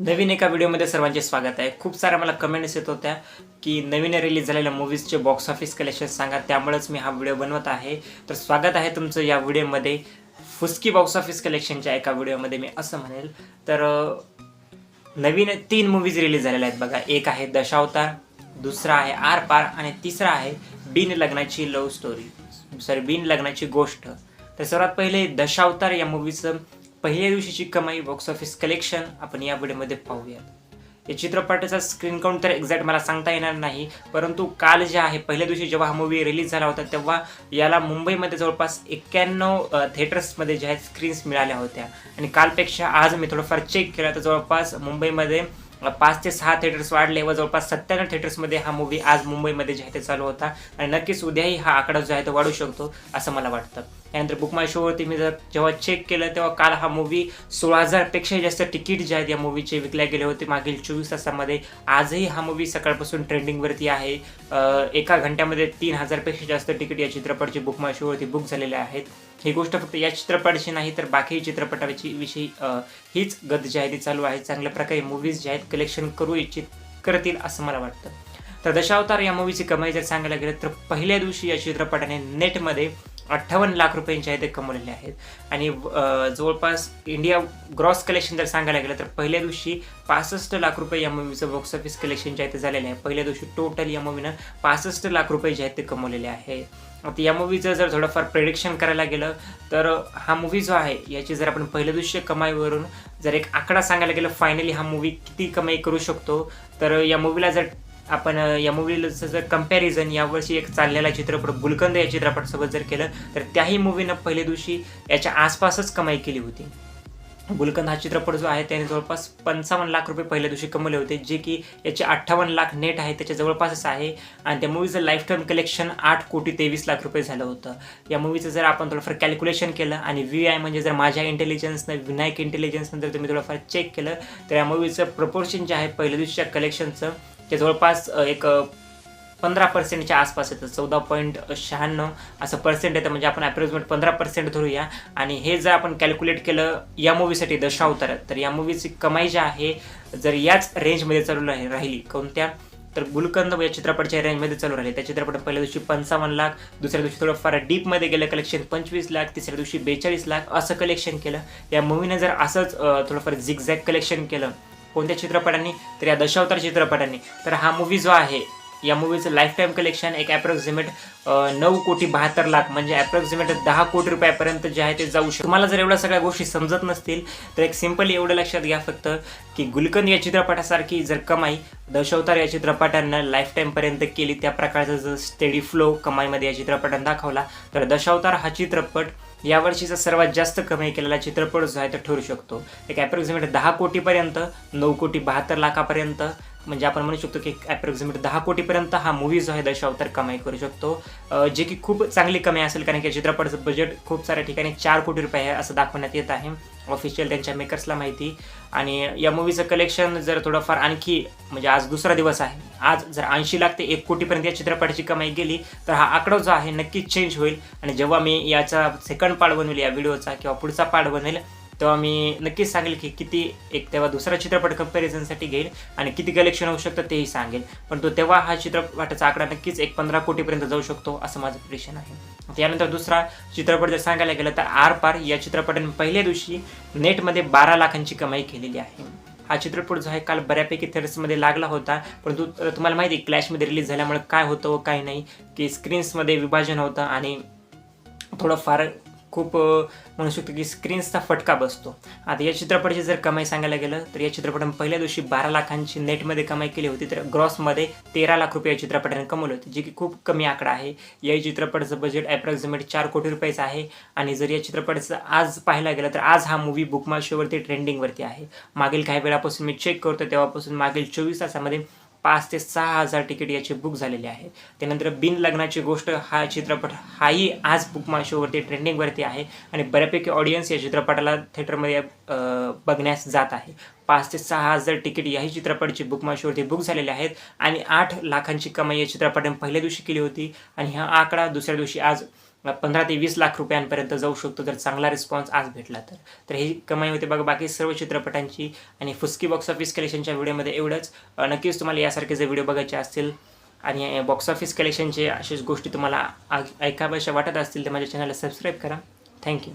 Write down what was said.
नवीन एका व्हिडिओमध्ये सर्वांचे स्वागत आहे. खूप साऱ्या मला कमेंट्स येत होत्या की नवीन रिलीज झालेल्या मूवीजचे बॉक्स ऑफिस कलेक्शन सांगा. त्यामुळेच मी हा व्हिडिओ बनवत आहे. तर स्वागत आहे तुमचं या व्हिडिओमध्ये. फुसकी बॉक्स ऑफिस कलेक्शनच्या एका व्हिडिओमध्ये मी असं म्हणेल. तर नवीन तीन मूवीज रिलीज झालेल्या आहेत बघा. एक आहे दशावतार दुसरा आहे आर पार आणि तिसरा आहे बिन लग्नाची लव्ह स्टोरी सॉरी बिन लग्नाची गोष्ट. तर सर्वात पहिले दशावतार या मूवीचं पहिल्या दिवशीची कमाई बॉक्स ऑफिस कलेक्शन आपण या व्हिडिओमध्ये पाहूयात. या चित्रपटाचा स्क्रीन काउंट तर एक्झॅक्ट मला सांगता येणार नाही परंतु काल जे आहे पहिल्या दिवशी जेव्हा हा मूवी रिलीज झाला होता तेव्हा याला मुंबईमध्ये जवळपास एक्क्याण्णव थिएटर्समध्ये जे आहेत स्क्रीन्स मिळाल्या होत्या. आणि कालपेक्षा आज मी थोडंफार चेक केलं तर जवळपास मुंबईमध्ये पाच ते सहा थिएटर्स वाढले व जवळपास सत्त्याण्णव थिएटर्समध्ये हा मूवी आज मुंबईमध्ये जे आहे ते चालू होता. आणि नक्कीच उद्याही हा आकडा जो आहे तो वाढू शकतो असं मला वाटतं. त्यानंतर बुक माय शोवरती मी जर जेव्हा चेक केलं तेव्हा काल हा मूवी सोळा हजारपेक्षा जास्त तिकीट जे आहेत या मूवीचे विकल्या गेले होते मागील चोवीस तासामध्ये. आजही हा मूवी सकाळपासून ट्रेंडिंगवरती आहे. एका घंट्यामध्ये तीन हजारपेक्षा जास्त तिकीट या चित्रपटची बुक माय शोवरती बुक झालेले आहेत. ही गोष्ट फक्त या चित्रपटाची नाही तर बाकी चित्रपटाची विषयी हीच गत जी आहे ती चालू आहे. चांगल्या प्रकारे मूवीज जे आहेत कलेक्शन करू इच्छित करतील असं मला वाटतं. तर दशावतार या मूवीची कमाई जर सांगायला गेलं तर पहिल्या दिवशी या चित्रपटाने नेटमध्ये अठ्ठावन्न लाख रुपयांचे आहे ते कमवलेले आहेत. आणि जवळपास इंडिया ग्रॉस कलेक्शन जर सांगायला गेलं तर पहिल्या दिवशी पासष्ट लाख रुपये या मूवीचं बॉक्स ऑफिस कलेक्शन जे आहे ते झालेलं आहे. पहिल्या दिवशी टोटल या मूवीनं पासष्ट लाख रुपये जे आहेत ते कमवलेले आहे. आता या मूवीचं जर थोडंफार प्रेडिक्शन करायला गेलं तर हा मूवी जो आहे याची जर आपण पहिल्या दिवशी कमाईवरून जर एक आकडा सांगायला गेलं फायनली हा मूवी किती कमाई करू शकतो तर या मूवीला जर आपण या मूवीला जर कंपॅरिझन यावर्षी एक चाललेला चित्रपट गुलकंद या चित्रपटासोबत जर केलं तर त्याही मूवीनं पहिल्या दिवशी याच्या आसपासच कमाई केली होती. गुलकंद हा चित्रपट जो आहे त्याने जवळपास पंचावन्न लाख रुपये पहिल्या दिवशी कमवले होते जे की याचे अठ्ठावन्न लाख नेट आहे त्याच्या जवळपासच आहे. आणि त्या मूवीचं लाईफ टाईम कलेक्शन आठ कोटी तेवीस लाख रुपये झालं होतं. या मूवीचं जर आपण थोडंफार कॅल्क्युलेशन केलं आणि व्ही आय म्हणजे जर माझ्या इंटेलिजन्सनं विनायक इंटेलिजन्सनं जर तुम्ही थोडंफार चेक केलं तर या मूवीचं प्रपोर्शन जे आहे पहिल्या दिवशीच्या कलेक्शनचं ते जवळपास एक पंधरा पर्सेंटच्या आसपास येतं. चौदा पॉईंट शहाण्णव असं पर्सेंट येतं. म्हणजे आपण ॲप्रोक्सिमेट पंधरा पर्सेंट धरूया. आणि हे जर आपण कॅल्क्युलेट केलं या मूवीसाठी दशावतार तर या मूवीची कमाई जी आहे जर याच रेंजमध्ये चालू राहिली कोणत्या? तर गुलकंद या चित्रपटाच्या रेंजमध्ये चालू राहिले. त्या चित्रपट पहिल्या दिवशी पंचावन्न लाख दुसऱ्या दिवशी थोडंफार डीपमध्ये गेलं कलेक्शन पंचवीस लाख तिसऱ्या दिवशी बेचाळीस लाख असं कलेक्शन केलं. या मूवीने जर असंच थोडंफार झिगझॅग कलेक्शन केलं कोणत्या चित्रपटांनी? तर या दशावतार चित्रपटांनी. तर हा मूवी जो आहे या मूवीचं लाईफ टाईम कलेक्शन एक ॲप्रॉक्झिमेट नऊ कोटी बहात्तर लाख म्हणजे ॲप्रॉक्झिमेट दहा कोटी रुपयापर्यंत जे आहे ते जाऊ शकतो. तुम्हाला जर एवढ्या सगळ्या गोष्टी समजत नसतील तर एक सिम्पली एवढं लक्षात घ्या फक्त की गुलकंद या चित्रपटासारखी जर कमाई दशावतार या चित्रपटानं लाईफ टाईमपर्यंत केली त्या प्रकारचा जर स्टेडी फ्लो कमाईमध्ये या चित्रपटानं दाखवला तर दशावतार हा चित्रपट यावर्षीचा सर्वात जास्त कमाई केलेला चित्रपट जो आहे तो ठरू शकतो. एक ॲप्रॉक्सिमेट दहा कोटीपर्यंत नऊ कोटी बहात्तर लाखापर्यंत म्हणजे आपण म्हणू शकतो की ॲप्रॉक्सिमेट दहा कोटीपर्यंत हा मूवी जो आहे दशावतार कमाई करू शकतो. जे की खूप चांगली कमाई असेल कारण की या चित्रपटाचं बजेट खूप साऱ्या ठिकाणी चार कोटी रुपये आहे असं दाखवण्यात येत आहे. ऑफिशियल त्यांच्या मेकर्सला माहिती. आणि या मूवीचं कलेक्शन जर थोडंफार आणखी म्हणजे आज दुसरा दिवस आहे. आज जर ऐंशी लाख ते एक कोटीपर्यंत या चित्रपटाची कमाई गेली तर हा आकडा जो आहे नक्कीच चेंज होईल. आणि जेव्हा मी याचा सेकंड पार्ट बनवेल या व्हिडिओचा किंवा पुढचा पार्ट बनवेल तेव्हा मी नक्कीच सांगेल की किती एक तेव्हा दुसरा चित्रपट कंपॅरिझनसाठी घेईल आणि किती कलेक्शन होऊ शकतं तेही सांगेल. पण तो तेव्हा हा चित्रपटाचा आकडा नक्कीच एक पंधरा कोटीपर्यंत जाऊ शकतो असं माझं प्रिडिक्शन आहे. त्यानंतर दुसरा चित्रपट जर सांगायला गेलं तर आर पार या चित्रपटाने पहिल्या दिवशी नेटमध्ये बारा लाखांची कमाई केलेली आहे. हा चित्रपट जो आहे काल बऱ्यापैकी थिएटर्समध्ये लागला होता परंतु तुम्हाला माहिती आहे क्लॅशमध्ये रिलीज झाल्यामुळे काय होतं व काय नाही की स्क्रीन्समध्ये विभाजन होतं आणि थोडंफार खूप म्हणू शकतो की स्क्रीन्सचा फटका बसतो. आता या चित्रपटाची जर कमाई सांगायला गेलं तर या चित्रपटाने पहिल्या दिवशी बारा लाखांची नेटमध्ये कमाई केली होती तर ग्रॉसमध्ये तेरा लाख रुपये या चित्रपटाने कमवले होते जे की खूप कमी आकडा आहे. या चित्रपटाचं बजेट ॲप्रॉक्सिमेट चार कोटी रुपयाचं आहे. आणि जर या चित्रपटाचं आज पाहायला गेलं तर आज हा मूवी बुकमा शोवरती ट्रेंडिंगवरती आहे. मागील काही वेळापासून मी चेक करतो तेव्हापासून मागील चोवीस तासामध्ये पाच ते सहा हजार तिकीट याचे बुक झालेले आहेत. त्यानंतर बिन लग्नाची गोष्ट हा चित्रपट हाही आज बुकमा शोवरती ट्रेंडिंगवरती आहे आणि बऱ्यापैकी ऑडियन्स या चित्रपटाला थिएटरमध्ये बघण्यास जात आहे. पाच ते सहा हजार तिकीट याही चित्रपटाची बुकमा शोवरती बुक झालेले आहेत आणि आठ लाखांची कमाई या चित्रपटाने पहिल्या दिवशी केली होती आणि हा आकडा दुसऱ्या दिवशी आज पंधरा ते वीस लाख रुपयांपर्यंत जाऊ शकतो जर चांगला रिस्पॉन्स आज भेटला तर. तर ही कमाई होते बघा बाकी सर्व चित्रपटांची आणि फुसकी बॉक्स ऑफिस कलेक्शनच्या व्हिडिओमध्ये एवढंच. नक्कीच तुम्हाला यासारखे जे व्हिडिओ बघायचे असतील आणि बॉक्स ऑफिस कलेक्शनचे अशाच गोष्टी तुम्हाला ऐकाव्याशा वाटत असतील तर माझ्या चॅनलला सबस्क्राईब करा. थँक्यू